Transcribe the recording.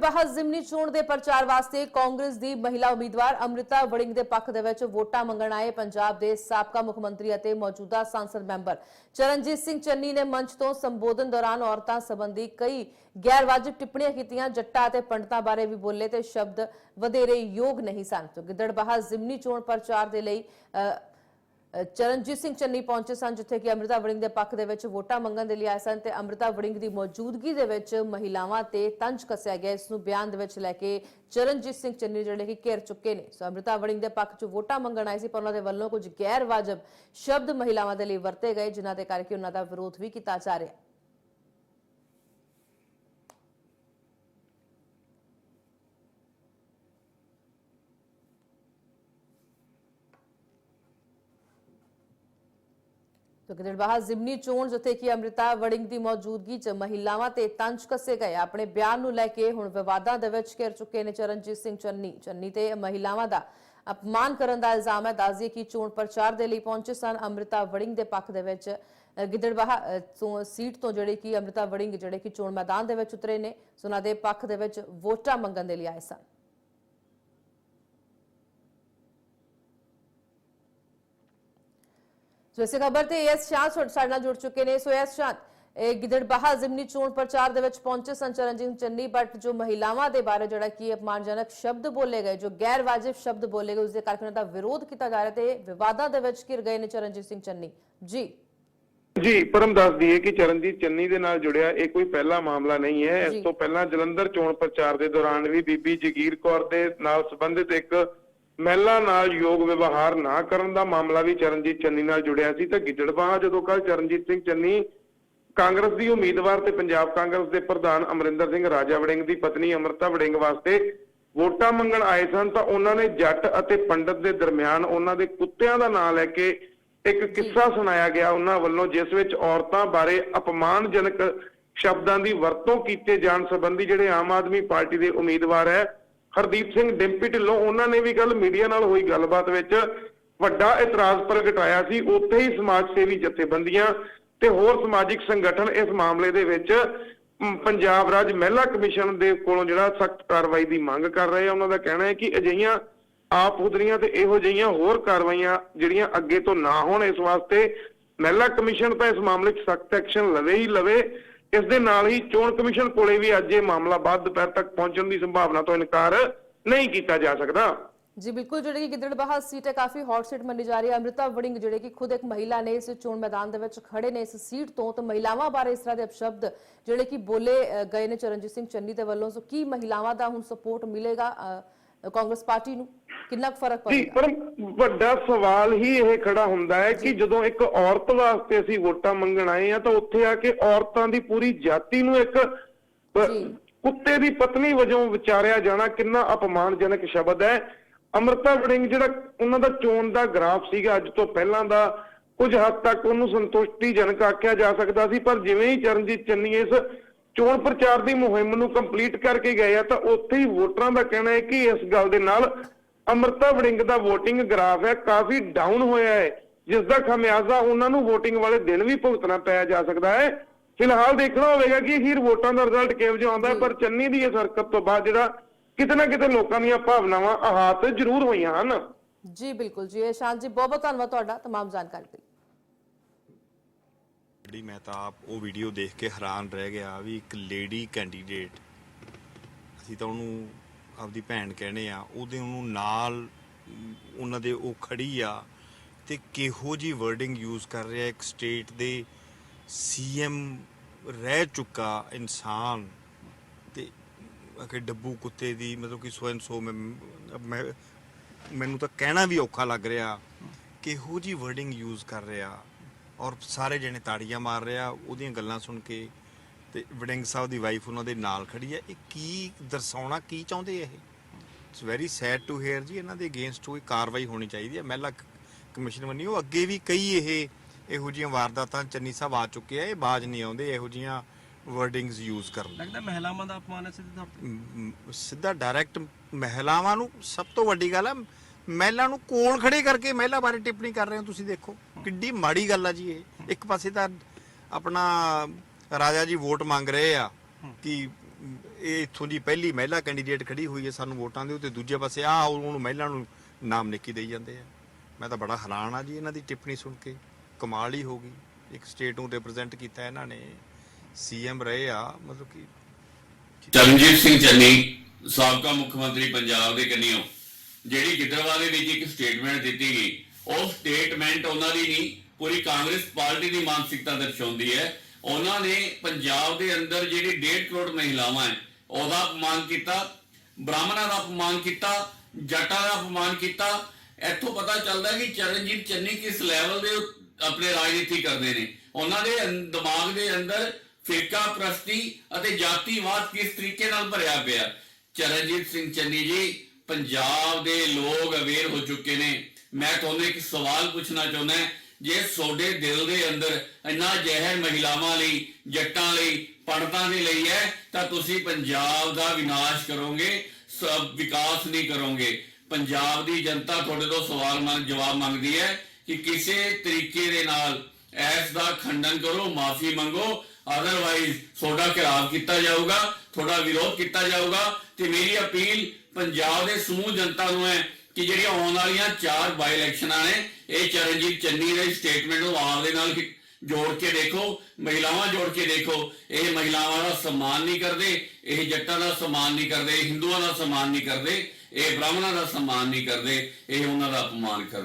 ਗਿੱਦੜਬਾਹਾ ਜ਼ਿਮਨੀ ਚੋਣ ਦੇ ਪ੍ਰਚਾਰ ਵਾਸਤੇ ਕਾਂਗਰਸ ਦੀ ਮਹਿਲਾ ਉਮੀਦਵਾਰ ਅੰਮ੍ਰਿਤਾ ਵੜਿੰਗ ਦੇ ਪੱਖ ਦੇ ਵਿੱਚ ਵੋਟਾਂ ਮੰਗਣ ਆਏ ਪੰਜਾਬ ਦੇ ਸਾਬਕਾ ਮੁੱਖ ਮੰਤਰੀ ਅਤੇ ਮੌਜੂਦਾ ਸੰਸਦ ਮੈਂਬਰ। ਚਰਨਜੀਤ ਸਿੰਘ ਚੰਨੀ ਨੇ ਮੰਚ ਤੋਂ ਸੰਬੋਧਨ ਦੌਰਾਨ ਔਰਤਾਂ ਸੰਬੰਧੀ ਕਈ ਗੈਰ ਵਾਜਬ ਟਿੱਪਣੀਆਂ ਕੀਤੀਆਂ ਜੱਟਾਂ ਅਤੇ ਪੰਡਤਾਂ ਬਾਰੇ ਵੀ ਬੋਲੇ ਤੇ ਸ਼ਬਦ ਵਧੇਰੇ ਯੋਗ ਨਹੀਂ ਸਨ। ਤੋ ਗਿੱਦੜਬਾਹਾ ਜ਼ਿਮਨੀ ਚੋਣ ਪ੍ਰਚਾਰ ਦੇ ਲਈ ਅ, ਚਰਨਜੀਤ ਸਿੰਘ ਚੰਨੀ ਪਹੁੰਚੇ ਸਨ, ਜਿੱਥੇ ਕਿ ਅੰਮ੍ਰਿਤਾ ਵੜਿੰਗ ਦੇ ਪੱਖ ਦੇ ਵਿੱਚ ਵੋਟਾਂ ਮੰਗਣ ਦੇ ਲਈ ਆਏ ਸਨ ਤੇ ਅੰਮ੍ਰਿਤਾ ਵੜਿੰਗ ਦੀ ਮੌਜੂਦਗੀ ਦੇ ਵਿੱਚ ਮਹਿਲਾਵਾਂ ਤੇ ਤੰਜ ਕੱਸਿਆ ਗਿਆ। ਇਸ ਨੂੰ ਬਿਆਨ ਦੇ ਵਿੱਚ ਲੈ ਕੇ ਚਰਨਜੀਤ ਸਿੰਘ ਚੰਨੀ ਜਿਹੜੇ ਕਿ ਘੇਰ ਚੁੱਕੇ ਨੇ। ਸੋ ਅੰਮ੍ਰਿਤਾ ਵੜਿੰਗ ਦੇ ਪੱਖ 'ਚ ਵੋਟਾਂ ਮੰਗਣ ਆਏ ਸੀ, ਪਰ ਉਹਨਾਂ ਦੇ ਵੱਲੋਂ ਕੁਝ ਗੈਰ ਵਾਜਬ ਸ਼ਬਦ ਮਹਿਲਾਵਾਂ ਦੇ ਲਈ ਵਰਤੇ ਗਏ, ਜਿਨ੍ਹਾਂ ਦੇ ਕਰਕੇ ਉਹਨਾਂ ਦਾ ਵਿਰੋਧ ਵੀ ਕੀਤਾ ਜਾ ਰਿਹਾ। ਹੈ ਗਿੱਦੜਬਾਹਾ ਜ਼ਿਮਨੀ ਚੋਣ ਜਿੱਥੇ ਕਿ ਅੰਮ੍ਰਿਤਾ ਵੜਿੰਗ ਦੀ ਮੌਜੂਦਗੀ 'ਚ ਮਹਿਲਾਵਾਂ ਤੇ ਤੰਜ ਕੱਸੇ ਗਏ। ਆਪਣੇ ਬਿਆਨ ਨੂੰ ਲੈ ਕੇ ਹੁਣ ਵਿਵਾਦਾਂ ਦੇ ਵਿੱਚ ਘਿਰ ਚੁੱਕੇ ਨੇ ਚਰਨਜੀਤ ਸਿੰਘ ਚੰਨੀ। ਚੰਨੀ ਤੇ ਮਹਿਲਾਵਾਂ ਦਾ ਅਪਮਾਨ ਕਰਨ ਦਾ ਇਲਜ਼ਾਮ ਹੈ। ਦੱਸਦੀ ਕਿ ਚੋਣ ਪ੍ਰਚਾਰ ਦੇ ਲਈ ਪਹੁੰਚੇ ਸਨ ਅੰਮ੍ਰਿਤਾ ਵੜਿੰਗ ਦੇ ਪੱਖ ਦੇ ਵਿੱਚ। ਅ, ਗਿੱਦੜਬਾਹਾ ਤੋਂ ਸੀਟ ਤੋਂ ਜਿਹੜੇ ਕਿ ਅੰਮ੍ਰਿਤਾ ਵੜਿੰਗ ਜਿਹੜੇ ਕਿ ਚੋਣ ਮੈਦਾਨ ਦੇ ਵਿੱਚ ਉਤਰੇ ਨੇ ਸੋ ਉਹਨਾਂ ਦੇ ਪੱਖ ਦੇ ਵਿੱਚ ਵੋਟਾਂ ਮੰਗਣ ਦੇ ਲਈ ਆਏ ਸਨ। ਸੋ ਇਸੇ ਖਬਰ ਤੇ ਐਸ ਸ਼ਾਹ ਸਾਡੇ ਨਾਲ ਜੁੜ ਚੁੱਕੇ ਨੇ। ਸੋ ਐਸ ਸ਼ਾਹ ਇਹ ਗਿੱਦੜਬਾਹਾ ਜ਼ਿਮਨੀ ਚੋਣ ਪ੍ਰਚਾਰ ਦੇ ਵਿੱਚ ਪਹੁੰਚੇ ਸਨ। ਚਰਨਜੀਤ ਚੰਨੀ ਬਟ ਜੋ ਮਹਿਲਾਵਾਂ ਦੇ ਬਾਰੇ ਜਿਹੜਾ ਕੀ ਅਪਮਾਨਜਨਕ ਸ਼ਬਦ ਬੋਲੇ ਗਏ ਜੋ ਗੈਰ ਵਾਜਿਬ ਸ਼ਬਦ ਬੋਲੇ ਗਏ ਉਸ ਦੇ ਕਰਕੇ ਉਹਨਾਂ ਦਾ ਵਿਰੋਧ ਕੀਤਾ ਜਾ ਰਿਹਾ ਤੇ ਵਿਵਾਦਾਂ ਦੇ ਵਿੱਚ ਘਿਰ ਗਏ ਨੇ ਚਰਨਜੀਤ ਸਿੰਘ ਚੰਨੀ। ਜੀ। ਜੀ ਪਰਮ ਦੱਸ ਦਈਏ ਕਿ ਚਰਨਜੀਤ ਚੰਨੀ ਦੇ ਨਾਲ ਜੁੜਿਆ ਇਹ ਕੋਈ ਪਹਿਲਾ ਮਾਮਲਾ ਨਹੀਂ ਹੈ। ਇਸ ਤੋਂ ਪਹਿਲਾਂ ਜਲੰਧਰ ਚੋਣ ਪ੍ਰਚਾਰ ਦੇ ਦੌਰਾਨ ਵੀ ਬੀਬੀ ਜਗੀਰ ਕੌਰ ਦੇ ਨਾਲ ਸੰਬੰਧਿਤ ਇੱਕ ਮਹਿਲਾ ਨਾਲ ਯੋਗ ਵਿਵਹਾਰ ਨਾ ਕਰਨ ਦਾ ਮਾਮਲਾ ਵੀ ਚਰਨਜੀਤ ਚੰਨੀ ਨਾਲ ਜੁੜਿਆ ਸੀ। ਤਾਂ ਗਿੱਦੜਬਾਹਾ ਜਦੋਂ ਕੱਲ ਚਰਨਜੀਤ ਸਿੰਘ ਚੰਨੀ ਕਾਂਗਰਸ ਦੀ ਉਮੀਦਵਾਰ ਤੇ ਪੰਜਾਬ ਕਾਂਗਰਸ ਦੇ ਪ੍ਰਧਾਨ ਅਮਰਿੰਦਰ ਸਿੰਘ ਰਾਜਾ ਵੜਿੰਗ ਦੀ ਪਤਨੀ ਅਮਰਤਾ ਵੜਿੰਗ ਵਾਸਤੇ ਵੋਟਾਂ ਮੰਗਣ ਆਏ ਸਨ ਤਾਂ ਉਹਨਾਂ ਨੇ ਜੱਟ ਅਤੇ ਪੰਡਤ ਦੇ ਦਰਮਿਆਨ ਉਹਨਾਂ ਦੇ ਕੁੱਤਿਆਂ ਦਾ ਨਾਂ ਲੈ ਕੇ ਇੱਕ ਕਿੱਸਾ ਸੁਣਾਇਆ ਗਿਆ। ਉਹਨਾਂ ਵੱਲੋਂ ਜਿਸ ਵਿੱਚ ਔਰਤਾਂ ਬਾਰੇ ਅਪਮਾਨਜਨਕ ਸ਼ਬਦਾਂ ਦੀ ਵਰਤੋਂ ਕੀਤੇ ਜਾਣ ਸੰਬੰਧੀ ਜਿਹੜੇ ਆਮ ਆਦਮੀ ਪਾਰਟੀ ਦੇ ਉਮੀਦਵਾਰ ਹੈ ਹਰਦੀਪ ਸਿੰਘ ਡਿੰਪੀ ਢਿੱਲੋਂ, ਉਹਨਾਂ ਨੇ ਵੀ ਕੱਲ ਮੀਡੀਆ ਨਾਲ ਹੋਈ ਗੱਲਬਾਤ ਵਿੱਚ ਵੱਡਾ ਇਤਰਾਜ਼ ਪ੍ਰਗਟਾਇਆ ਸੀ, ਉੱਥੇ ਹੀ ਸਮਾਜ ਸੇਵੀ ਜਥੇਬੰਦੀਆਂ ਤੇ ਹੋਰ ਸਮਾਜਿਕ ਸੰਗਠਨ ਇਸ ਮਾਮਲੇ ਦੇ ਵਿੱਚ ਪੰਜਾਬ ਰਾਜ ਮਹਿਲਾ ਕਮਿਸ਼ਨ ਦੇ ਕੋਲੋਂ ਜਿਹੜਾ ਸਖਤ ਕਾਰਵਾਈ ਦੀ ਮੰਗ ਕਰ ਰਹੇ ਆ, ਉਹਨਾਂ ਦਾ ਕਹਿਣਾ ਹੈ ਕਿ ਅਜਿਹੀਆਂ ਆਪ ਹੁਦਰੀਆਂ ਤੇ ਇਹੋ ਜਿਹੀਆਂ ਹੋਰ ਕਾਰਵਾਈਆਂ ਜਿਹੜੀਆਂ ਅੱਗੇ ਤੋਂ ਨਾ ਹੋਣ ਇਸ ਵਾਸਤੇ ਮਹਿਲਾ ਕਮਿਸ਼ਨ ਤਾਂ ਇਸ ਮਾਮਲੇ 'ਚ ਸਖਤ ਐਕਸ਼ਨ ਲਵੇ ਹੀ ਲਵੇ ਇਸ ਦੇ ਨਾਲ ਹੀ ਚੋਣ ਕਮਿਸ਼ਨ ਕੋਲੇ ਵੀ ਅੱਜ ਇਹ ਮਾਮਲਾ ਬਾਅਦ ਦੁਪਹਿਰ ਤੱਕ ਪਹੁੰਚਣ ਦੀ ਸੰਭਾਵਨਾ ਤੋਂ ਇਨਕਾਰ ਨਹੀਂ ਕੀਤਾ ਜਾ ਸਕਦਾ। ਜੀ, ਬਿਲਕੁਲ ਜਿਹੜੇ ਕਿ ਗਿੱਦੜਬਾਹਾ ਸੀਟ ਹੈ, ਕਾਫੀ ਹੌਟ ਸੀਟ ਮੰਨੀ ਜਾ ਰਹੀ ਹੈ। ਅੰਮ੍ਰਿਤਾ ਵੜਿੰਗ ਜਿਹੜੇ ਕਿ ਖੁਦ ਇੱਕ ਮਹਿਲਾ ਨੇ ਇਸ ਚੋਣ ਮੈਦਾਨ ਦੇ ਵਿੱਚ ਖੜੇ ਨੇ ਇਸ ਸੀਟ ਤੋਂ, ਤਾਂ ਮਹਿਲਾਵਾਂ ਬਾਰੇ ਇਸ ਤਰ੍ਹਾਂ ਦੇ ਅਪਸ਼ਬਦ ਜਿਹੜੇ ਕਿ ਬੋਲੇ ਗਏ ਨੇ ਚਰਨਜੀਤ ਸਿੰਘ ਚੰਨੀ ਦੇ ਵੱਲੋਂ। ਸੋ ਕੀ ਮਹਿਲਾਵਾਂ ਦਾ ਹੁਣ ਸਪੋਰਟ ਮਿਲੇਗਾ ਕਾਂਗਰਸ ਪਾਰਟੀ ਨੂੰ? ਕਿੰਨਾ ਫ਼ਰਕ ਜੀ ਪਵੇਗਾ? ਪਰ ਵੱਡਾ ਸਵਾਲ ਹੀ ਇਹ ਖੜਾ ਹੁੰਦਾ ਹੈ ਕਿ ਜਦੋਂ ਇੱਕ ਔਰਤ ਵਾਸਤੇ ਅਸੀਂ ਵੋਟਾਂ ਮੰਗਣ ਆਏ ਆ ਤਾਂ ਉੱਥੇ ਆ ਕੇ ਔਰਤਾਂ ਦੀ ਪੂਰੀ ਜਾਤੀ ਨੂੰ ਇੱਕ ਜੀ। ਕੁੱਤੇ ਦੀ ਪਤਨੀ ਵਜੋਂ ਵਿਚਾਰਿਆ ਜਾਣਾ ਕਿੰਨਾ ਅਪਮਾਨਜਨਕ ਸ਼ਬਦ ਹੈ। ਅਮਰਤਾ ਵੜਿੰਗ ਜਿਹੜਾ ਉਹਨਾਂ ਦਾ ਚੋਣ ਦਾ ਗ੍ਰਾਫ ਸੀਗਾ ਅੱਜ ਤੋਂ ਪਹਿਲਾਂ ਦਾ ਕੁਝ ਹੱਦ ਤੱਕ ਉਹਨੂੰ ਸੰਤੁਸ਼ਟੀਜਨਕ ਆਖਿਆ ਜਾ ਸਕਦਾ ਸੀ ਪਰ ਜਿਵੇਂ ਹੀ ਚਰਨਜੀਤ ਚੰਨੀ ਇਸ ਚੋਣ ਪ੍ਰਚਾਰ ਦੀ ਮੁਹਿੰਮ ਨੂੰ ਕੰਪਲੀਟ ਕਰਕੇ ਗਏ ਆ ਤਾਂ ਉੱਥੇ ਹੀ ਵੋਟਰਾਂ ਦਾ ਕਹਿਣਾ ਹੈ ਕਿ ਇਸ ਗੱਲ ਦੇ ਨਾਲ ਅਮਰਤਾ ਵੜਿੰਗ ਦਾ VOTING ਗ੍ਰਾਫ ਹੈ ਕਾਫੀ ਡਾਊਨ ਹੋਇਆ ਹੈ ਜਿਸ ਦਾ ਖਮਿਆਜ਼ਾ ਉਹਨਾਂ ਨੂੰ VOTING ਵਾਲੇ ਦਿਨ ਵੀ ਭੁਗਤਣਾ ਪੈ ਜਾ ਸਕਦਾ ਹੈ ਫਿਲਹਾਲ ਦੇਖਣਾ ਹੋਵੇਗਾ ਕਿ ਅਖੀਰ ਵੋਟਾਂ ਦਾ ਰਿਜ਼ਲਟ ਕਿਹੋ ਜਿਹਾ ਆਉਂਦਾ ਹੈ ਪਰ ਚੰਨੀ ਦੀ ਇਸ ਹਰਕਤ ਤੋਂ ਬਾਅਦ ਜਿਹੜਾ ਕਿਤੇ ਨਾ ਕਿਤੇ ਲੋਕਾਂ ਦੀਆਂ ਭਾਵਨਾਵਾਂ ਆਹਤ ਜ਼ਰੂਰ ਹੋਈਆਂ ਹਨ ਜੀ ਬਿਲਕੁਲ ਜੀ ਇਹ ਸ਼ਾਂਤ ਜੀ ਬਹੁਤ ਬਹੁਤ ਧੰਨਵਾਦ ਤੁਹਾਡਾ तमाम ਜਾਣਕਾਰੀ ਲਈ ਜਿਹੜੀ ਮੈਂ ਤਾਂ ਆਪ ਉਹ ਵੀਡੀਓ ਦੇਖ ਕੇ ਹੈਰਾਨ ਰਹਿ ਗਿਆ ਵੀ ਇੱਕ ਲੇਡੀ ਕੈਂਡੀਡੇਟ ਅਸੀਂ ਤਾਂ ਉਹਨੂੰ ਆਪਦੀ ਭੈਣ ਕਹਿੰਦੇ ਆ, ਉਹਦੇ ਉਹਨੂੰ ਨਾਲ ਉਹਨਾਂ ਦੇ ਉਹ ਖੜੀ ਆ ਤੇ ਕਿਹੋ ਜੀ ਵਰਡਿੰਗ ਯੂਜ਼ ਕਰ ਰਿਹਾ, ਇੱਕ ਸਟੇਟ ਦੇ ਸੀਐਮ ਰਹਿ ਚੁੱਕਾ ਇਨਸਾਨ ਤੇ ਕਿ ਡੱਬੂ ਕੁੱਤੇ ਦੀ ਮਤਲਬ ਕਿ ਸੋ ਐਂਡ ਸੋ ਮੈਂ, ਮੈਂ- ਮੈਨੂੰ ਤਾਂ ਕਹਿਣਾ ਵੀ ਔਖਾ ਲੱਗ ਰਿਹਾ, ਕਿਹੋ ਜੀ ਵਰਡਿੰਗ ਯੂਜ਼ ਕਰ ਰਿਹਾ ਔਰ ਸਾਰੇ ਜਣੇ ਤਾੜੀਆਂ ਮਾਰ ਰਿਹਾ, ਉਹਦੀਆਂ ਗੱਲਾਂ ਸੁਣ ਕੇ ਤੇ ਵੜਿੰਗ ਸਾਹਿਬ ਦੀ ਵਾਈਫ ਉਹਨਾਂ ਦੇ ਨਾਲ ਖੜੀ ਹੈ। ਇਹ ਕੀ ਦਰਸਾਉਣਾ ਕੀ ਚਾਹੁੰਦੇ ਇਹ? It's very sad to hear ਜੀ ਇਹਨਾਂ ਦੇ ਅਗੇਂਸਟ ਕੋਈ ਕਾਰਵਾਈ ਹੋਣੀ ਚਾਹੀਦੀ ਹੈ। ਮਹਿਲਾ ਕਮਿਸ਼ਨ ਵੱਲੋਂ ਉਹ ਅੱਗੇ ਵੀ ਕਈ ਇਹ ਇਹੋ ਜਿਹੀਆਂ ਵਾਰਦਾਤਾਂ ਚੰਨੀ ਸਾਹਿਬ ਆ ਚੁੱਕੇ ਆ ਇਹ ਬਾਜ ਨਹੀਂ ਆਉਂਦੇ ਇਹੋ ਜਿਹੀਆਂ ਵਰਡਿੰਗਸ ਯੂਜ਼ ਕਰਨ। ਲੱਗਦਾ ਮਹਿਲਾਵਾਂ ਦਾ ਅਪਮਾਨ ਹੈ ਸਿੱਧੇ ਸਿੱਧਾ ਡਾਇਰੈਕਟ ਮਹਿਲਾਵਾਂ ਨੂੰ ਸਭ ਤੋਂ ਵੱਡੀ ਗੱਲ ਹੈ ਮਹਿਲਾ ਨੂੰ ਕੋਲ ਖੜੇ ਕਰਕੇ ਮਹਿਲਾ ਬਾਰੇ ਟਿੱਪਣੀ ਕਰ ਰਹੇ ਹੋ ਤੁਸੀਂ ਦੇਖੋ। ਕਿੱਡੀ ਮਾੜੀ ਗੱਲ ਆ ਜੀ ਇਹ। ਇੱਕ ਪਾਸੇ ਤਾਂ ਆਪਣਾ ਰਾਜਾ ਜੀ ਵੋਟ ਮੰਗ ਰਹੇ ਆ ਕਿ ਇਹ ਇੱਥੋਂ ਦੀ ਪਹਿਲੀ ਮਹਿਲਾ ਕੈਂਡੀਡੇਟ ਖੜੀ ਹੋਈ ਹੈ ਸਾਨੂੰ ਵੋਟਾਂ ਦੇ ਉੱਤੇ ਦੂਜੇ ਪਾਸੇ ਆ ਉਹਨੂੰ ਮਹਿਲਾ ਨੂੰ ਨਾਮ ਨਿੱਕੀ ਦੇਈ ਜਾਂਦੇ ਆ। ਮੈਂ ਤਾਂ ਬੜਾ ਹੈਰਾਨ ਆ ਜੀ ਇਹਨਾਂ ਦੀ ਟਿੱਪਣੀ ਸੁਣ ਕੇ। ਕਮਾਲ ਹੀ ਹੋ ਗਈ। ਇੱਕ ਸਟੇਟ ਨੂੰ ਰਿਪਰੈਜ਼ੈਂਟ ਕੀਤਾ ਇਹਨਾਂ ਨੇ। ਸੀਐਮ ਰਹੇ ਆ ਮਤਲਬ ਕਿ ਚਰਨਜੀਤ ਸਿੰਘ ਚੰਨੀ ਸਾਬਕਾ ਮੁੱਖ ਮੰਤਰੀ ਪੰਜਾਬ ਦੇ ਕੰਨਿਓ। ਜਿਹੜੀ ਗਿੱਦੜਵਾ ਦੇ ਵਿੱਚ ਇੱਕ ਸਟੇਟਮੈਂਟ ਦਿੱਤੀ ਗਈ ਉਹ ਸਟੇਟਮੈਂਟ ਉਹਨਾਂ ਦੀ ਨਹੀਂ ਪੂਰੀ ਕਾਂਗਰਸ ਪਾਰਟੀ ਦੀ ਮਾਨਸਿਕਤਾ ਦਰਸਾਉਂਦੀ ਹੈ। ਉਹਨਾਂ ਨੇ ਪੰਜਾਬ ਦੇ ਅੰਦਰ ਜਿਹੜੀ 1.5 ਕਰੋੜ ਮਹਿਲਾਵਾਂ ਹੈ, ਉਹਦਾ ਅਪਮਾਨ ਕੀਤਾ, ਬ੍ਰਾਹਮਣਾਂ ਦਾ ਅਪਮਾਨ ਕੀਤਾ, ਜੱਟਾਂ ਦਾ ਅਪਮਾਨ ਕੀਤਾ। ਇੱਥੋਂ ਪਤਾ ਚੱਲਦਾ ਕਿ ਚਰਨਜੀਤ ਚੰਨੀ ਕਿਸ ਲੈਵਲ ਦੇ ਆਪਣੇ ਰਾਜਨੀਤੀ ਕਰਦੇ ਨੇ। ਉਹਨਾਂ ਦੇ ਦਿਮਾਗ ਦੇ ਅੰਦਰ ਫਿਰਕਾ ਪ੍ਰਸਤੀ ਅਤੇ ਜਾਤੀਵਾਦ ਕਿਸ ਤਰੀਕੇ ਨਾਲ ਭਰਿਆ ਪਿਆ। ਚਰਨਜੀਤ ਸਿੰਘ ਚੰਨੀ ਜੀ, ਪੰਜਾਬ ਦੇ ਲੋਕ ਅਵੇਅਰ ਹੋ ਚੁੱਕੇ ਨੇ। ਮੈਂ ਤੁਹਾਨੂੰ ਇੱਕ ਸਵਾਲ ਪੁੱਛਣਾ ਚਾਹੁੰਦਾ ਜੇ ਤੁਹਾਡੇ ਦਿਲ ਦੇ ਅੰਦਰ ਇੰਨਾ ਜ਼ਹਿਰ ਮਹਿਲਾਵਾਂ ਲਈ, ਜੱਟਾਂ ਲਈ ਪੰਡਤਾਂ ਦੇ ਲਈ ਹੈ, ਤਾਂ ਤੁਸੀਂ ਪੰਜਾਬ ਦਾ ਵਿਨਾਸ਼ ਕਰੋਗੇ ਸ- ਵਿਕਾਸ ਨਹੀਂ ਕਰੋਗੇ। ਪੰਜਾਬ ਦੀ ਜਨਤਾ ਤੁਹਾਡੇ ਤੋਂ ਸਵਾਲ ਮੰਗ, ਜਵਾਬ ਮੰਗਦੀ ਹੈ ਕਿ ਕਿਸੇ ਤਰੀਕੇ ਦੇ ਨਾਲ ਐਸ ਦਾ ਖੰਡਨ ਕਰੋ, ਮਾਫੀ ਮੰਗੋ ਅਦਰਵਾਈਜ਼ ਤੁਹਾਡਾ ਘਿਰਾਵ ਕੀਤਾ ਜਾਊਗਾ, ਤੁਹਾਡਾ ਵਿਰੋਧ ਕੀਤਾ ਜਾਊਗਾ, ਤੇ ਮੇਰੀ ਅਪੀਲ ਪੰਜਾਬ ਦੇ ਸਮੂਹ ਜਨਤਾ ਨੂੰ ਹੈ ਕਿ ਜਿਹੜੀਆਂ ਆਉਣ ਵਾਲੀਆਂ ਚਾਰ ਬਾਈ ਇਲੈਕਸ਼ਨਾਂ ਨੇ ਇਹ ਚਰਨਜੀਤ ਚੰਨੀ ਦੇ ਸਟੇਟਮੈਂਟ ਨੂੰ ਆਪ ਦੇ ਨਾਲ ਜੋੜ ਕੇ ਦੇਖੋ, ਮਹਿਲਾਵਾਂ ਜੋੜ ਕੇ ਦੇਖੋ, ਇਹ ਮਹਿਲਾਵਾਂ ਦਾ ਸਨਮਾਨ ਨਹੀਂ ਕਰਦੇ, ਇਹ ਜੱਟਾਂ ਦਾ ਸਨਮਾਨ ਨਹੀਂ ਕਰਦੇ, ਇਹ ਹਿੰਦੂਆਂ ਦਾ ਸਨਮਾਨ ਨਹੀਂ ਕਰਦੇ, ਇਹ ਬ੍ਰਾਹਮਣਾਂ ਦਾ ਸਨਮਾਨ ਨਹੀਂ ਕਰਦੇ, ਇਹ ਉਹਨਾਂ ਦਾ ਅਪਮਾਨ ਕਰਦੇ।